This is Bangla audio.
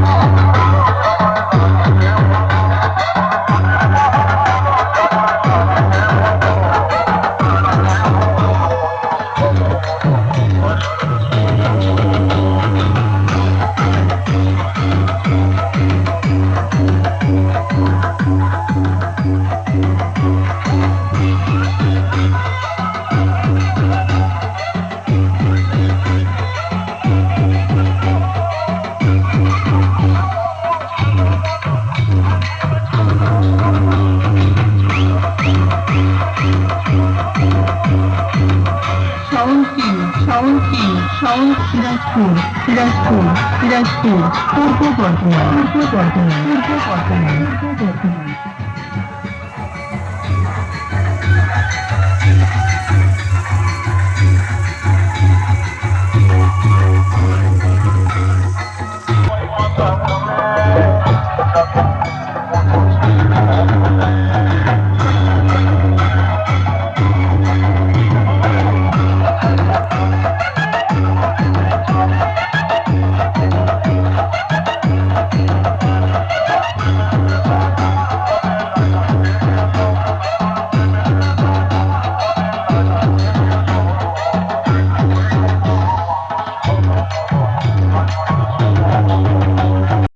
Oh, শাওনকি শাওনকি শাওন সিরাজপুর সিরাজপুর সিরাজপুর পূর্ব বর্ধমান পূর্ব বর্ধমান পূর্ব বর্ধমান পূর্ব বর্ধমান